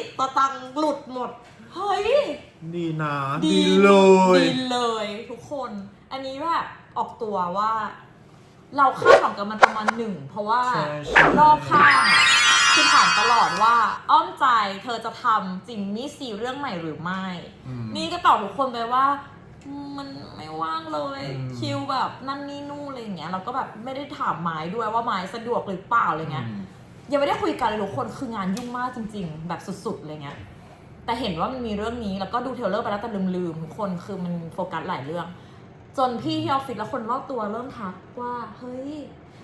โอ้ยสติตะตังหลุดหมด เฮ้ย ดีนะดีเลย ดีเลยทุกคน อันนี้แบบออกตัวว่า เราคาดหวังกับมันประมาณหนึ่ง เพราะว่าใช่ใช่ รอบข้างอะคือถามตลอดว่า อ้อมใจเธอจะทำจิมมี่ซีเรื่องใหม่หรือไม่ อืม นี่ก็ตอบทุกคนไปว่ามันไม่ว่างเลย อืมคิวแบบนั่นนี่นู่นอะไรอย่างเงี้ยเราก็แบบไม่ได้ถามไม้ด้วยว่าไม้สะดวกหรือเปล่าอะไรเงี้ย อืม ยังไม่ได้คุยกันเลยทุกคนคืองานยุ่งมากจริง ๆ แบบสุดๆอะไรเงี้ยแต่เห็นว่ามันมีเรื่องนี้แล้วก็ดูเทรลเลอร์ไปแล้วแต่ลืมๆทุกคนคือมันโฟกัสหลายเรื่อง จนพี่ที่ออฟฟิศและคนรอบตัวเริ่มทักว่าเฮ้ย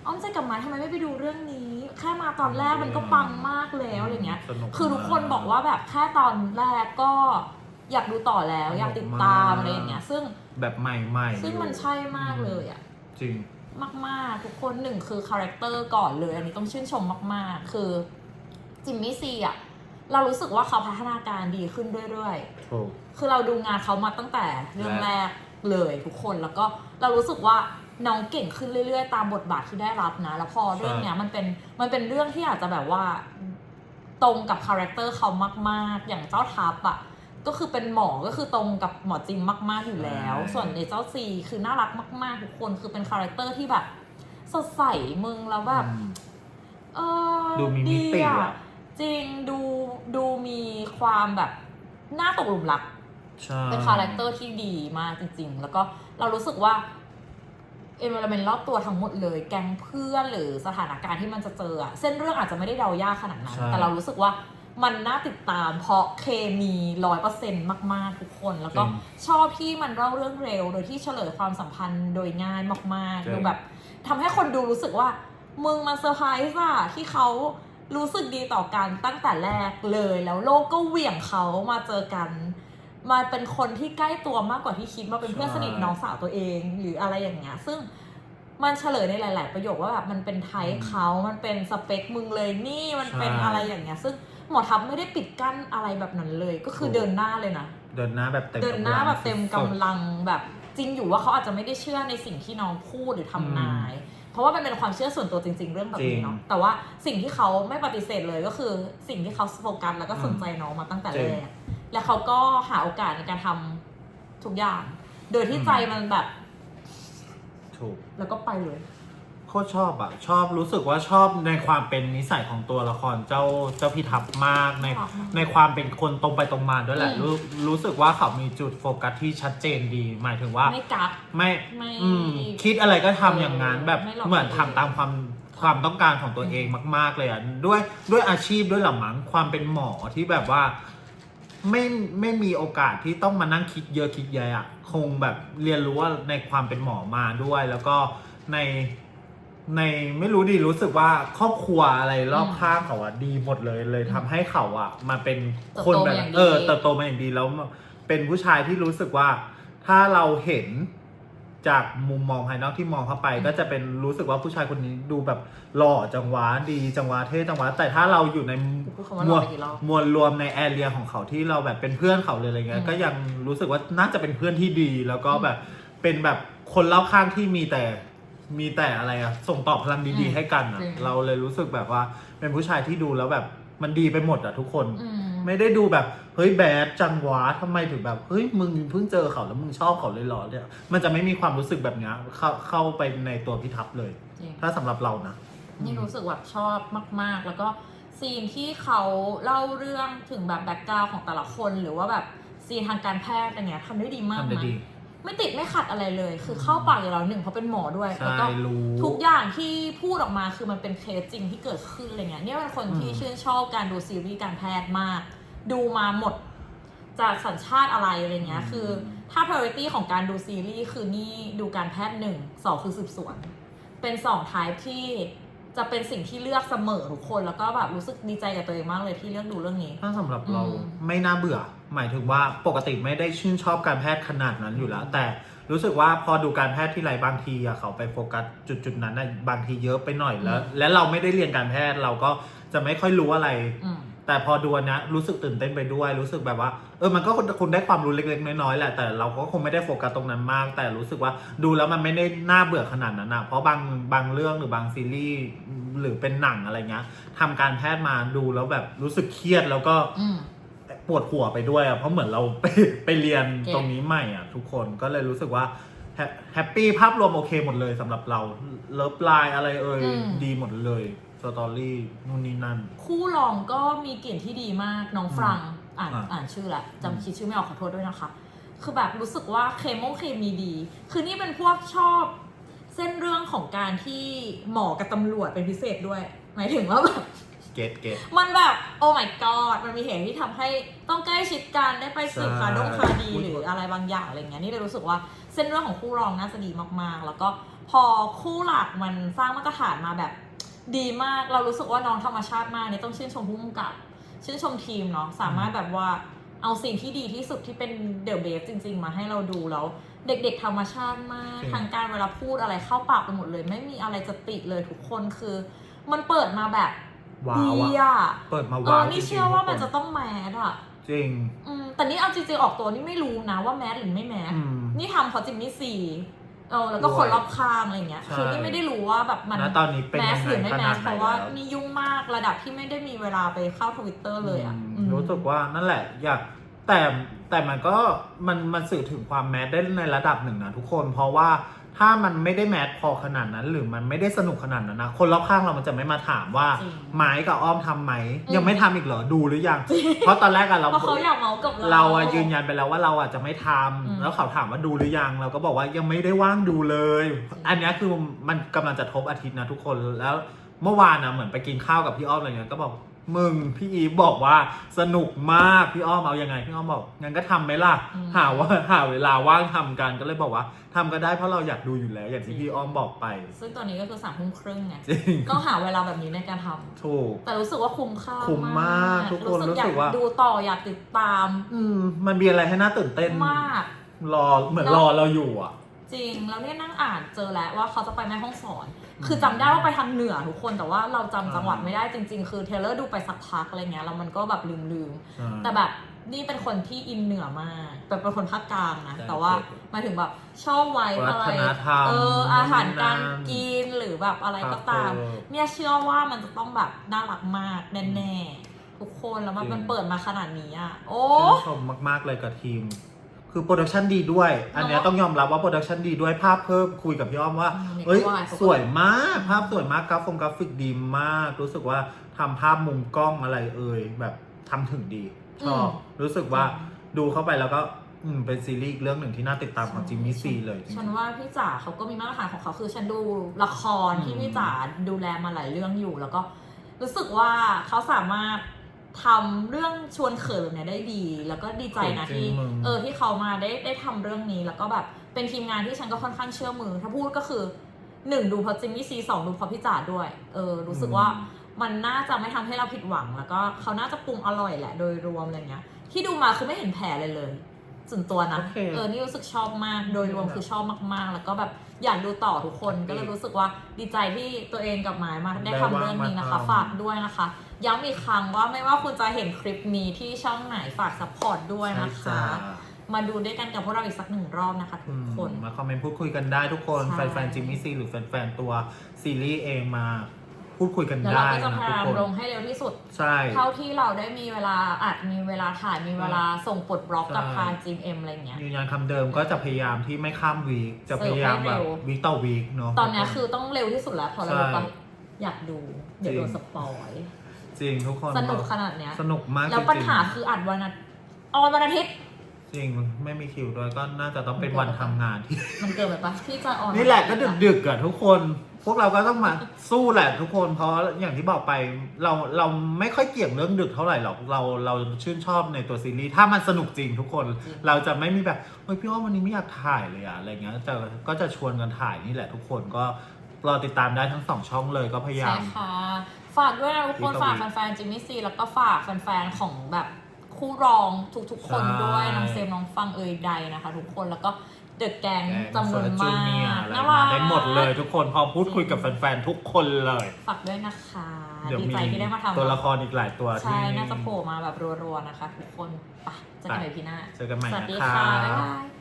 อ้อมใจกับไม้ทำไมไม่ไปดูเรื่องนี้ แค่มาตอนแรกมันก็ปังมากแล้วอะไรเงี้ย สนุกคือทุกคนบอกว่าแบบแค่ตอนแรกก็อยากดูต่อแล้ว อยากติดตามอะไรอย่างเงี้ย ซึ่งแบบใหม่ๆซึ่งมันใช่มากเลยอะจริง มาก ๆ ทุกคนหนึ่งคือคาแรคเตอร์ก่อนเลย อันนี้ต้องชื่นชมมาก ๆ คือจิมมี่ซีอะเรารู้สึกว่าเขาพัฒนาการดีขึ้นเรื่อยถูก ๆ คือเราดูงานเขามาตั้งแต่เรื่องแรกแรกเลยทุกคนแล้วก็เรารู้สึกว่าน้องเก่งขึ้นเรื่อย ๆ ตามบทบาทที่ได้รับนะ แล้วพอเรื่องเนี้ยมันเป็นมันเป็นเรื่องที่อาจจะแบบว่า ตรงกับคาแรคเตอร์เขามาก ๆ อย่างเจ้าทัพอะ ก็คือเป็นหมอก็คือตรงกับหมอจิมมาก ๆอยู่แล้วใช่ส่วนในเจ้าซีคือน่ารักมาก ๆ ทุกคนคือเป็นคาแรคเตอร์ที่แบบ สดใสมึงแล้วแบบอืมเออดูมีมิติดีอะจริงดูดูมีความแบบน่าตกหลุมรักใช่เป็นคาแรคเตอร์ที่ดีมากจริง ๆ แล้วก็เรารู้สึกว่าเอเมลเมนรอบตัวทั้งหมดเลย แก๊งเพื่อนหรือสถานการณ์ที่มันจะเจออะเส้นเรื่องอาจจะไม่ได้เดายากขนาดนั้นใช่แต่เรารู้สึกว่า มันน่าติดตามเพราะเคมีร้อยเปอร์เซ็นต์มาก ๆ ทุกคน แล้วก็จริงชอบที่มันเล่าเรื่องเร็ว โดยที่เฉลยความสัมพันธ์โดยง่ายมากจริๆง ดูแบบทำให้คนดูรู้สึกว่า มึงมาเซอร์ไพรส์อะที่เขารู้สึกดีต่อกันตั้งแต่แรกเลย แล้วโลกก็เหวี่ยงเขามาเจอกัน มาเป็นคนที่ใกล้ตัวมากกว่าที่คิดมาเป็นเพื่อนใช่สนิทน้องสาวตัวเอง หรืออะไรอย่างเงี้ยซึ่งมันเฉลยในหลาย ๆ ประโยคว่าแบบมันเป็นไทป์อืมเขามันเป็นสเปคมึงเลยนี่มันเป็นใช่อะไรอย่างเงี้ยซึ่ง หมอทัพไม่ได้ปิดกั้นอะไรแบบนั้นเลย ก็คือถูกเดินหน้าเลยนะ เดินหน้าแบบเต็มเดินหน้าแบบเต็มสุดกำลังแบบจริงอยู่ว่าเขาอาจจะไม่ได้เชื่อในสิ่งที่น้องพูดหรือทำนาย เพราะว่ามันเป็นความเชื่อส่วนตัวจริง ๆ เรื่องแบบนี้เนาะจริงแต่ว่าสิ่งที่เขาไม่ปฏิเสธเลยก็คือสิ่งที่เขาโฟกัสแล้วก็สนใจน้องมาตั้งแต่จริแรงกแล้วเขาก็หาโอกาสในการทำทุกอย่าง โดยที่อืมใจมันแบบ ถูก แล้วก็ไปเลย โคตรชอบอะชอบรู้สึกว่าชอบในความเป็นนิสัยของตัวละครเจ้าเจ้าพิทับมากในชอบมากในความเป็นคนตรงไปตรงมาด้วยแหละอืมรู้รู้สึกว่าเขามีจุดโฟกัสที่ชัดเจนดี หมายถึงว่า ไม่กัก ไม่ไม่อืมคิดอะไรก็ทำอย่างนั้นเออแบบไม่หลอกเหมือนตัวทำเองตามความความต้องการของตัวเองมาก ๆ เลยอะด้วยด้วยอาชีพด้วยหรือมั้งความเป็นหมอที่แบบว่า ไม่ไม่มีโอกาสที่ต้องมานั่งคิดเยอะคิดแยะอะคงแบบเรียนรู้ว่าในความเป็นหมอมาด้วย แล้วก็ใน ในไม่รู้ดีรู้สึกว่าครอบครัวอะไรรอบข้างเขาอะดีหมดเลยเลยทำให้เขาอะมาเป็นคนแบบเติบโตมาอย่างดี เออเติบโตมาอย่างดีแล้วเป็นผู้ชายที่รู้สึกว่า ถ้าเราเห็นจากมุมมองภายนอกที่มองเข้าไป ก็จะเป็นรู้สึกว่าผู้ชายคนนี้ดูแบบหล่อจังหวะดีจังหวะเท่จังหวะแต่ถ้าเราอยู่ใน พูดคำว่าหล่อไปกี่รอบ มวลรวมในแอเรียของเขาที่เราแบบเป็นเพื่อนเขาเลยอะไรเงี้อืยมก็ยังรู้สึกว่าน่าจะเป็นเพื่อนที่ดี แล้วก็อืมแบบเป็นแบบคนรอบข้างที่มีแต่ มีแต่อะไรอะส่งต่อพลังดีอืมๆให้กันอะจริง เราเลยรู้สึกแบบว่า เป็นผู้ชายที่ดูแล้วแบบมันดีไปหมดอะทุกคน อืม ไม่ได้ดูแบบเฮ้ยแบดจังหวะทำไมถึงแบบเฮ้ยมึงเพิ่งเจอเขาแล้วมึงชอบเขาเลยเหรอเนี่ยมันจะไม่มีความรู้สึกแบบเนี้ยเข้าเข้าไปในตัวพิทับเลย จริง ถ้าสำหรับเรานะ นี่รู้สึกแบบชอบมาก ๆ แล้วก็ซีนที่เขาเล่าเรื่องถึงแบบแบ็กกราวของแต่ละคน หรือว่าแบบซีนทางการแพทย์อะไรเงี้ยทำได้ดีมากทำได้นะดี ไม่ติดไม่ขัดอะไรเลย คือเข้าปากอยู่แล้วหนึ่งเพราะเป็นหมอด้วยใช่แล้วก็รู้ทุกอย่างที่พูดออกมาคือมันเป็นเคสจริงที่เกิดขึ้นอะไรเงี้ยเนี่ยเป็นคนที่อืมชื่นชอบการดูซีรีส์การแพทย์มาก ดูมาหมดจากสัญชาติอะไรอะไรเงี้ยคือถ้า priority ของการดูซีรีส์คือนี่ดูการแพทย์หนึ่งสองคือสืบสวน เป็นสองไทป์ที่ จะเป็นสิ่งที่เลือกเสมอทุกคน แล้วก็แบบรู้สึกดีใจกับตัวเองมากเลยที่เลือกดูเรื่องนี้ ถ้าสำหรับเราอืม ไม่น่าเบื่อ หมายถึงว่าปกติไม่ได้ชื่นชอบการแพทย์ขนาดนั้นอยู่แล้ว แต่รู้สึกว่าพอดูการแพทย์ที่ไรบางทีอะเขาไปโฟกัสจุดจุดๆนั้นนะบางทีเยอะไปหน่อยแล้ว และเราไม่ได้เรียนการแพทย์เราก็จะไม่ค่อยรู้อะไร อืม แต่พอดูอันเนี้ยรู้สึกตื่นเต้นไปด้วย รู้สึกแบบว่า เออมันก็คุณได้ความรู้เล็กๆ น้อยๆแหละแต่เราก็คงไม่ได้โฟกัสตรงนั้นมาก แต่รู้สึกว่าดูแล้วมันไม่ได้น่าเบื่อขนาดนั้นนะเพราะบางบางเรื่องหรือบางซีรีส์หรือเป็นหนังอะไรเงี้ยทำการแพทย์มาดูแล้วแบบรู้สึกเครียดแล้วก็อืม ปวดหัวไปด้วยอะเพราะเหมือนเรา ไปไปเรียนเก็ต ตรงนี้ใหม่อะทุกคนก็เลยรู้สึกว่าแฮแฮปปี้ภาพรวมโอเคหมดเลยสำหรับเราเลิฟไลน์อะไรเอ่ยดีหมดเลยส ตอรี่นู่นนี่นั่น คู่รองก็มีกลิ่นที่ดีมากน้องฟรังอ่านอะ อ่านชื่อแหละอืมจำคิดชื่อไม่ออกขอโทษด้วยนะคะ คือแบบรู้สึกว่าเคมงเคมีดี คือนี่เป็นพวกชอบ เส้นเรื่องของการที่หมอกับตำรวจเป็นพิเศษด้วย หมายถึงว่าแบบ เกตเกต มันแบบ โอ้ my god มันมีเหตุที่ทำให้ต้องใกล้ชิดกันได้ไปสืบคาดงคาดี ใช่ หรืออะไรบางอย่างอะไรเงี้ยนี่เลยรู้สึกว่าเส้นเรื่องของคู่รองน่าจะดีมากๆ แล้วก็พอคู่หลักมันสร้างมาตรฐานมาแบบ ดีมากเรารู้สึกว่าน้องธรรมชาติมากเนี่ยต้องชื่นชมผู้กำกับ ชื่นชมทีมเนาะสามารถแบบว่าเอาสิ่งที่ดีที่สุดที่เป็นเดอะเบสจริง ๆ มาให้เราดูแล้ว เด็กๆธรรมชาติมากจริง ทางการเวลาพูดอะไรเข้าปากไปหมดเลย ไม่มีอะไรจะติเลยทุกคนคือ มันเปิดมาแบบว้าดีวอะอะเปิดมาเอว้าอวนี่จริงๆเชื่อว่ามันทุจะกคต้องแมสอะจริงอืมแต่นี่เอาจริงๆออกตัวนี่ไม่รู้นะว่าแมสหรือไม่แมสอืม นี่ทำเพราะจิมมี่สี่ เออแล้วก็ด้วยคนรอบข้างอะไรเงี้ย ใช่ คือนี่ไม่ได้รู้ว่าแบบมันณตอนนี้เป็นแมยัสงหรือไงไม่ขแมนาสดไหเพนราะว่าแล้วนี่ยุ่งมากระดับที่ไม่ได้มีเวลาไปเข้าทวิตเตอร์เลยอะอืมอืม รู้สึกว่านั่นแหละ อยากแต่แต่มันก็มันมันสื่อถึงความแมสได้ในระดับหนึ่งนะทุกคน เพราะว่า ถ้ามันไม่ได้แมสพอขนาดนั้น หรือมันไม่ได้สนุกขนาดนั้นนะคนรอบข้างเรามันจะไม่มาถามว่าจริง ไม้กับอ้อมทำไหมอืมยังไม่ทำอีกเหรอดูหรือยัง เพราะตอนแรกอะเรา เพราะเขาอยากเมาส์กับเรา เราอะยืนยันไปแล้วว่าเราอะจะไม่ทำอืม แล้วเขาถามว่าดูหรือยัง เราก็บอกว่ายังไม่ได้ว่างดูเลย อันเนี้ยคือมันกำลังจะทบอาทิตย์นะทุกคนแล้วเมื่อวานนะเหมือนไปกินข้าวกับพี่อ้อมอะไรเงี้ยก็บอก มึงพี่อีฟบอกว่าสนุกมากพี่อ้อมเอายังไง พี่อ้อมบอกงั้นก็ทำไหมล่ะ อืม หาว่าหาเวลาว่างทำกันก็เลยบอกว่าทำก็ได้เพราะเราอยากดูอยู่แล้วอย่างที่พี่อ้อมบอกไปซึ่งตอนนี้ก็คือสามทุ่มครึ่งไงจริงก็หาเวลาแบบนี้ในการทำถูก แต่รู้สึกว่าคุ้มค่าคุ้มมากทุกคนรู้สึกอยากรู้สึกว่า ดูต่ออยากติดตามอืมมันมีอะไรให้น่าตื่นเต้นมาก รอเหมือนแล้วรอเราอยู่อะ จริงแล้วเนี่ยนั่งอ่านเจอแล้วว่าเขาจะไปแม่ห้องสอนอืม คือจำได้ว่าไปทางเหนือทุกคนแต่ว่าเราจำอ่าจังหวัดไม่ได้จริง ๆ คือเทเลอร์ดูไปสักพักอะไรเงี้ยแล้วมันก็แบบลืมใช่ๆแต่แบบนี่เป็นคนที่อินเหนือมากแบบเป็นคนภาคกลางนะใช่แต่ว่าใช่หมายถึงแบบชอบไว้อะไรวัฒนธรรมเอออาหารการนั่นกินหรือแบบอะไรก็ตามเออเนี่ยเชื่อว่ามันจะต้องแบบน่ารักมากแน่ๆทุกคนแล้วมันจริงมันเปิดมาขนาดนี้อะโอ้ชื่นชมมากๆเลยกับทีม คือโปรดักชันดีด้วย อันเนี้ยเนอะต้องยอมรับว่าโปรดักชันดีด้วยภาพเพิ่มคุยกับพี่อ้อมว่าอืมเนี่ยเอ้ยก็ว่าเขาก็สวยมาก ภาพสวยมากกราฟงกราฟิกดีมาก รู้สึกว่าทำภาพมุมกล้องอะไรเอ่ยแบบทำถึงดีชอบรู้สึกว่าดูเข้าไปแล้วก็อืมเป็นซีรีส์อีกเรื่องหนึ่งที่น่าติดตามของจิมมี่ซีเลยจริงฉันว่าพี่จ๋าเขาก็มีมาตรฐานของเขาคือฉันดูละครอืมที่พี่จ๋าดูแลมาหลายเรื่องอยู่แล้วก็รู้สึกว่าเขาสามารถ ทำเรื่องชวนเขินแบบเนี้ยได้ดี แล้วก็ดีใจนะที่เออที่เขามาได้ได้ทำเรื่องนี้ แล้วก็แบบเป็นทีมงานที่ฉันก็ค่อนข้างเชื่อมือ ถ้าพูดก็คือหนึ่งดูเพราะจิมมี่ซีสองดูเพราะพี่จ๋าด้วย เออ รู้สึกว่ามันน่าจะไม่ทำให้เราผิดหวัง แล้วก็เขาน่าจะปรุงอร่อยแหละโดยรวมอะไรเงี้ย ที่ดูมาคือไม่เห็นแผลเลยเลยส่วนตัวนะโอเคเออ นี่รู้สึกชอบมาก โดยรวมคือชอบมากๆ แล้วก็แบบอยากดูต่อทุกคน ก็เลยรู้สึกว่าดีใจที่ตัวเองกับหมายมาได้ทำเรื่องนี้นะคะ ฝากด้วยนะคะ ย้ำอีกครั้งว่าไม่ว่าคุณจะเห็นคลิปนี้ที่ช่องไหนฝากซัพพอร์ตด้วยใช่นะคะจ้ามาดูด้วยกันกับพวกเราอีกสักหนึ่งรอบนะคะทุอืกมคน มาคอมเมนต์พูดคุยกันได้ทุกคน ใช่ แฟนๆจิมมี่ซีหรือแฟนๆตัวซีรีส์เองมาพูดคุยกันแล้วเราได้ก็จะนะพยาทุกยามคนลงให้เร็วที่สุด ใช่ เท่าที่เราได้มีเวลาอัดมีเวลาถ่ายมีเวลาส่งปลดบล็อกกับใช่ ทางจีเอ็มอะไรเงี้ย ยืนยันคำเดิมก็จะพยายามที่ไม่ข้ามวีคจะพยายามแบบเสิร์ฟให้เร็ววีคต่อวีคเนาะ ตอนเนี้ยคือต้องเร็วที่สุดแล้วพอเราใช่ รู้ปะอยากดู เดี๋ยวจริโดงนสปอย จริงทุกคนสนุกขนาดเนี้ย สนุกมากแล้วจริงๆปัญหาคืออัดวันอาทิตย์ออนวันอาทิตย์จริงไม่มีคิวด้วยก็น่าจะต้องเป็นวันทำงานที่ มันเกินไปปะที่จะออนนี่แหละก็ดึกดึกๆอะทุกคน พวกเราก็ต้องมาสู้แหละทุกคนเพราะอย่างที่บอกไปเราเราไม่ค่อยเกี่ยงเรื่องดึกเท่าไหร่หรอกเราเราชื่นชอบในตัวซีรีส์ถ้ามันสนุกจริงทุกคน เราจะไม่มีแบบเฮ้ยพี่อ้อมวันนี้ไม่อยากถ่ายเลยอะอะไรเงี้ยจะก็จะชวนกันถ่ายนี่แหละทุกคนก็รอติดตามได้ทั้งสองช่องเลยก็พยายาใช่มค่ะ ฝากด้วยนะทุกคนวิกตอฝากวิกแฟนๆจิมมี่ซีแล้วก็ฝากแฟนๆของแบบคู่รองทุกๆคนใช่ด้วยน้องเซมน้องฟังเอยใดนะคะ ทุกคนแล้วก็เดอะแกงแกงจำนวนจูมาเนียกอะไรน่ามารักได้หมดเลยทุกคนพร้อมพูดคุยกับแฟนๆทุกคนเลยฝากด้วยนะคะเดี๋ยวดีมีใจที่ได้มาทำตัวละครอีกหลายตัวใช่ที่น่าจะโผล่มาแบบรัวๆนะคะ ทุกคนไปเจอกันใหม่พี่หน้าเจอกันใหม่สวัสดีนะครัค่ะบ๊ายบบาย